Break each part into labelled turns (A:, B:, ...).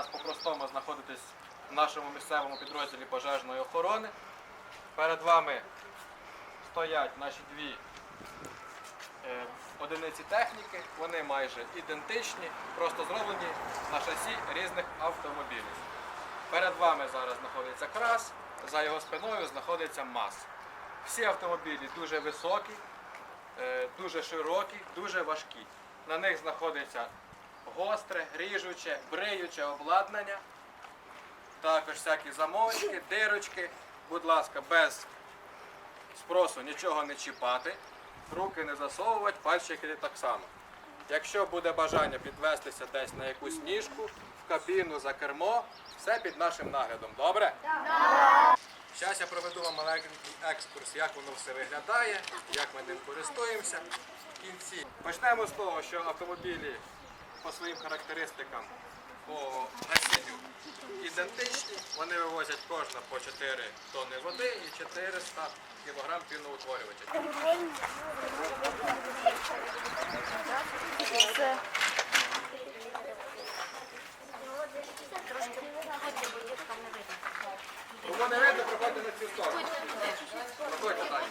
A: зараз по-простому знаходитесь в нашому місцевому підрозділі пожежної охорони. Перед вами стоять наші дві е, одиниці техніки. Вони майже ідентичні, просто зроблені на шасі різних автомобілів. Перед вами зараз знаходиться крас, за його спиною знаходиться МАЗ. Всі автомобілі дуже високі, е, дуже широкі, дуже важкі. На них знаходиться гостре, ріжуче, бриюче обладнання, також всякі замовочки, дирочки. Будь ласка, без спросу нічого не чіпати, руки не засовувати, пальчики так само. Якщо буде бажання підвестися десь на якусь ніжку, в кабіну за кермо, все під нашим наглядом. Добре? Зараз я проведу вам маленький екскурс, як воно все виглядає, як ми ним користуємося. В кінці почнемо з того, що автомобілі по своїм характеристикам по насінню ідентичні. Вони вивозять кожна по 4 тонни води і 400 кг піноутворювача. Кого не видно, проходьте на цю сторону. Проходьте далі.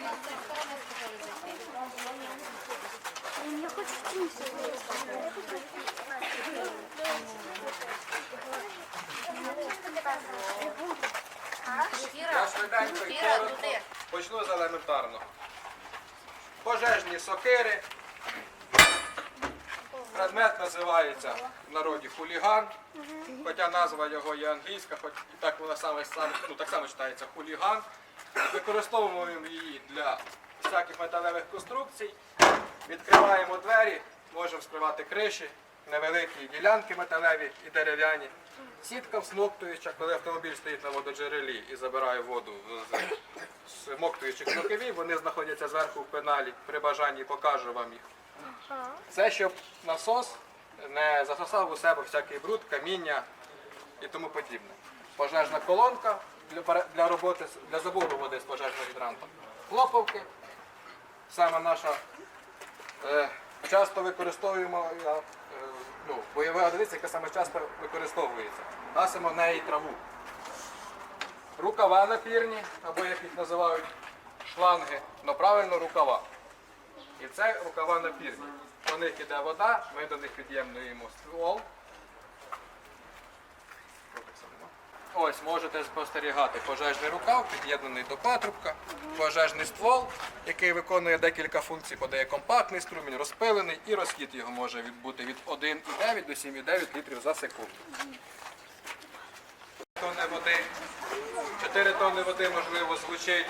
A: Почну з елементарного. Пожежні сокири. Предмет називається в народі хуліган, хоча назва його є англійська, хоч і так вона саме ну, так само читається хуліган. Використовуємо її для всяких металевих конструкцій. Відкриваємо двері, можемо скривати криші, невеликі ділянки металеві і дерев'яні. Сітка всмоктуюча, коли автомобіль стоїть на вододжерелі і забирає воду з всмоктуючих рукавів, вони знаходяться зверху в пеналі. При бажанні покажу вам їх. Це щоб насос не засосав у себе всякий бруд, каміння і тому подібне. Пожежна колонка для, роботи для забору води з пожежного гідранта. Хлоповки. Саме наша часто використовуємо е, е, ну, бойова одиниця, яка саме часто використовується. Гасимо в неї траву. Рукава напірні, або як їх називають шланги, але правильно рукава. І це рукава напірні. По них іде вода, ми до них під'ємнуємо ствол. Ось можете спостерігати пожежний рукав, під'єднаний до патрубка, пожежний ствол, який виконує декілька функцій, подає компактний струмінь, розпилений і розхід його може бути від 1,9 до 7,9 літрів за секунду. Тонни води, 4 тонни води, можливо, звучить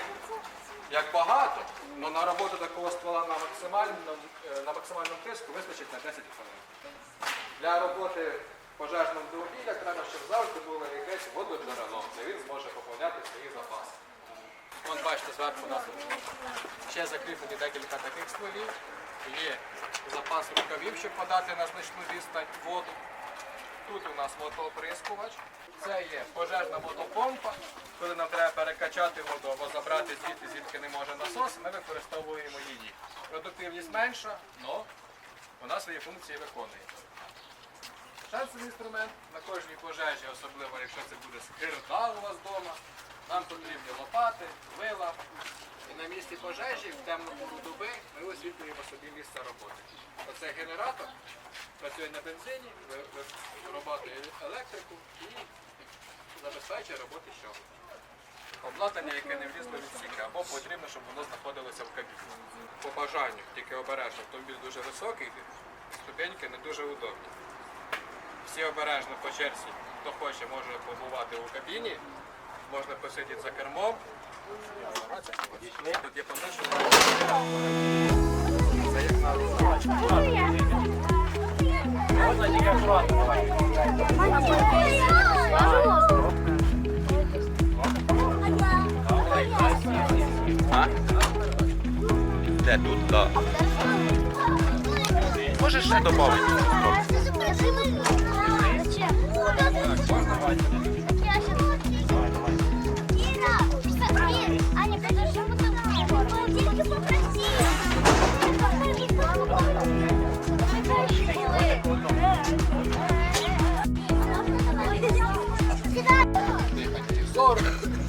A: як багато, але на роботу такого ствола на максимальному, е, на максимальному тиску вистачить на 10 хвилин. Для роботи пожежного автомобіля треба, щоб завжди було якесь вододжерело, де він зможе поповняти свої запаси. Вон бачите, зверху у нас ще закріплені декілька таких стволів. Є запас рукавів, щоб подати на значну відстань воду. Тут у нас мотооприскувач. Це є пожежна мотопомпа. Коли нам треба перекачати воду або забрати звідти, звідки не може насос, ми використовуємо її. Продуктивність менша, але вона свої функції виконує. Цей інструмент на кожній пожежі, особливо якщо це буде скирта у вас вдома, нам потрібні лопати, вила. І на місці пожежі в темну пору доби ми освітлюємо собі місце роботи. Оце генератор працює на бензині, ви- ви- електрику і забезпечує роботи щоглу. Обладнання, яке не влізло від сіки, або потрібно, щоб воно знаходилося в кабіні. По бажанню, тільки обережно, автомобіль дуже високий, ступеньки не дуже удобні. Всі обережно по черзі, хто хоче, може побувати у кабіні, можна посидіти за кермом. Тут є як.
B: Де тут, так. Можеш ще додати?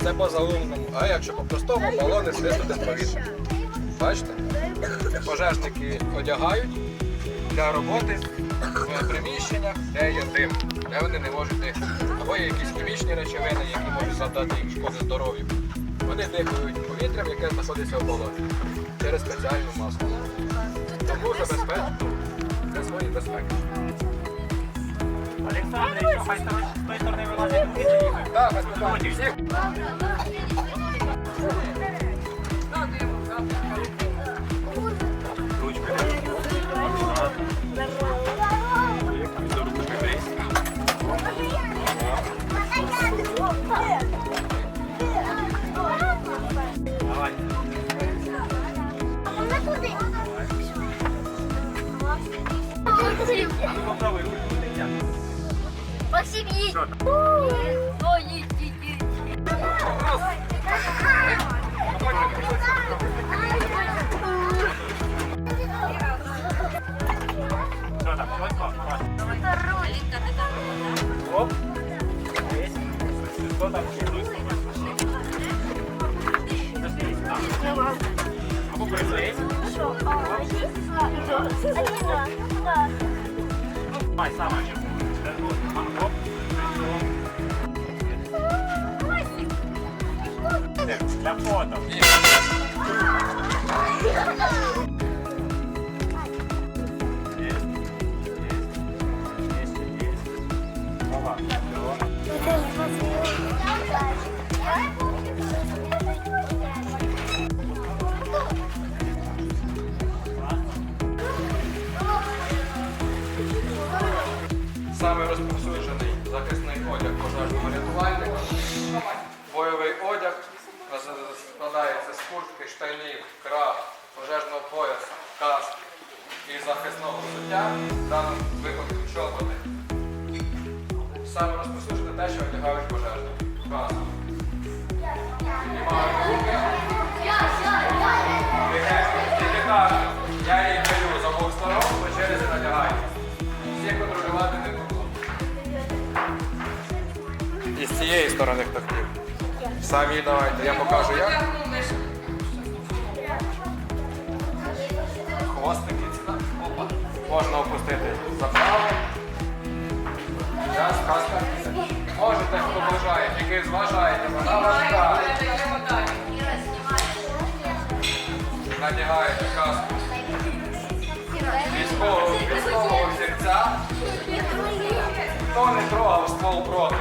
C: Це по
A: залунному, а якщо по-простому, балони свистити в повітря. Бачите? Пожежники одягають для роботи в приміщеннях, де є дим, де вони не можуть дихати. Або є якісь хімічні речовини, які можуть завдати їм шкоди здоров'ю. Вони дихають повітрям, яке знаходиться в балоні через спеціальну маску. Тому забезпечити для своєї безпеки.
D: Олександр, що хай з тої- сторони вилазять?
A: Так, без питань.
D: А ну попробуй.
C: Максим.
D: Для фото.
A: Захисного взуття, в даному випадку чоботи. Саме розповсюджене те, що одягають пожежники. Кажуть, я її даю з обох сторон, по черзі надягаю. Всі контролювати не буду. І з цієї сторони хто хотів. Самі давайте, я покажу як. Опа. Можна опустити за право. Час, каска. Можете, хто бажає, тільки зважайте, вона важка. Надягаєте каску військового, військового. Хто не трогав ствол проти?